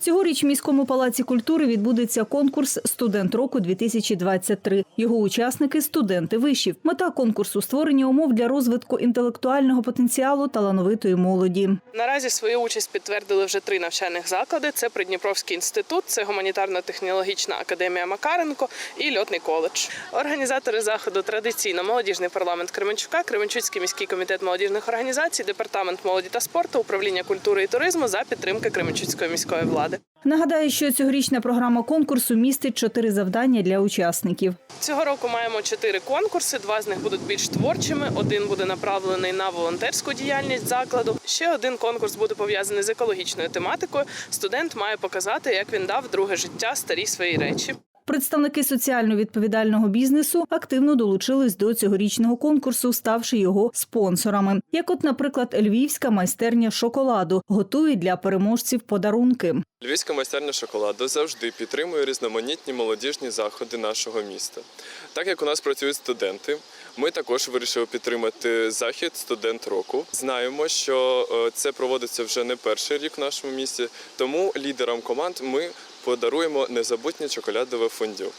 Цьогоріч в міському палаці культури відбудеться конкурс Студент року 2023 Його учасники студенти вишів. Мета конкурсу створення умов для розвитку інтелектуального потенціалу талановитої молоді. Наразі свою участь підтвердили вже три навчальних заклади: це Придніпровський інститут, це гуманітарно-технологічна академія Макаренко і льотний коледж. Організатори заходу традиційно молодіжний парламент Кременчука, Кременчуцький міський комітет молодіжних організацій, департамент молоді та спорту, управління культури і туризму за підтримки Кременчуцької міської влади. Нагадаю, що цьогорічна програма конкурсу містить чотири завдання для учасників. Цього року маємо чотири конкурси. Два з них будуть більш творчими. Один буде направлений на волонтерську діяльність закладу. Ще один конкурс буде пов'язаний з екологічною тематикою. Студент має показати, як він дав друге життя старій своїй речі. Представники соціально відповідального бізнесу активно долучились до цьогорічного конкурсу, ставши його спонсорами. Як, от, наприклад, львівська майстерня шоколаду готує для переможців подарунки. Львівська майстерня шоколаду завжди підтримує різноманітні молодіжні заходи нашого міста. Так як у нас працюють студенти, ми також вирішили підтримати захід студент року. Знаємо, що е, це проводиться вже не перший рік в нашому місті, тому лідерам команд ми подаруємо незабутнє чоколядове фондю.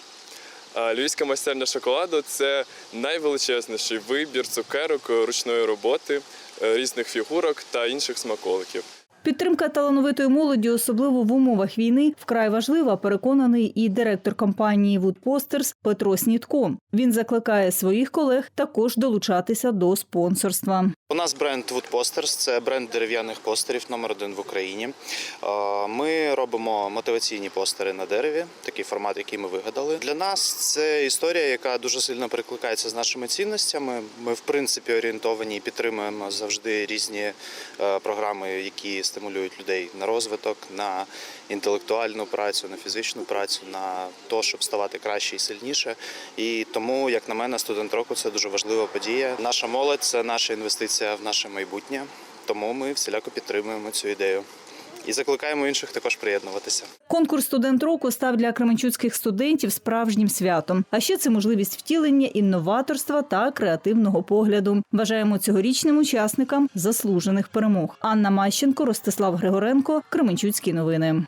А Львівська майстерня шоколаду це найвеличезніший вибір цукерок ручної роботи, е, різних фігурок та інших смаколиків. Підтримка талановитої молоді, особливо в умовах війни, вкрай важлива, переконаний і директор компанії Wood Posters Петро Снітко. Він закликає своїх колег також долучатися до спонсорства. У нас бренд Wood Posters, це бренд дерев'яних постерів номер один в Україні. Ми робимо мотиваційні постери на дереві, такий формат, який ми вигадали. Для нас це історія, яка дуже сильно перекликається з нашими цінностями. Ми, в принципі, орієнтовані і підтримуємо завжди різні е, програми, які стимулюють людей на розвиток, на інтелектуальну працю, на фізичну працю, на те, щоб ставати краще і сильніше. І тому, як на мене, студент року це дуже важлива подія. Наша молодь це наша інвестиція в наше майбутнє. Тому ми всіляко підтримуємо цю ідею і закликаємо інших також приєднуватися. Конкурс студент року став для кременчуцьких студентів справжнім святом. А ще це можливість втілення інноваторства та креативного погляду. Бажаємо цьогорічним учасникам заслужених перемог. Анна Мащенко, Ростислав Григоренко, Кременчуцькі новини.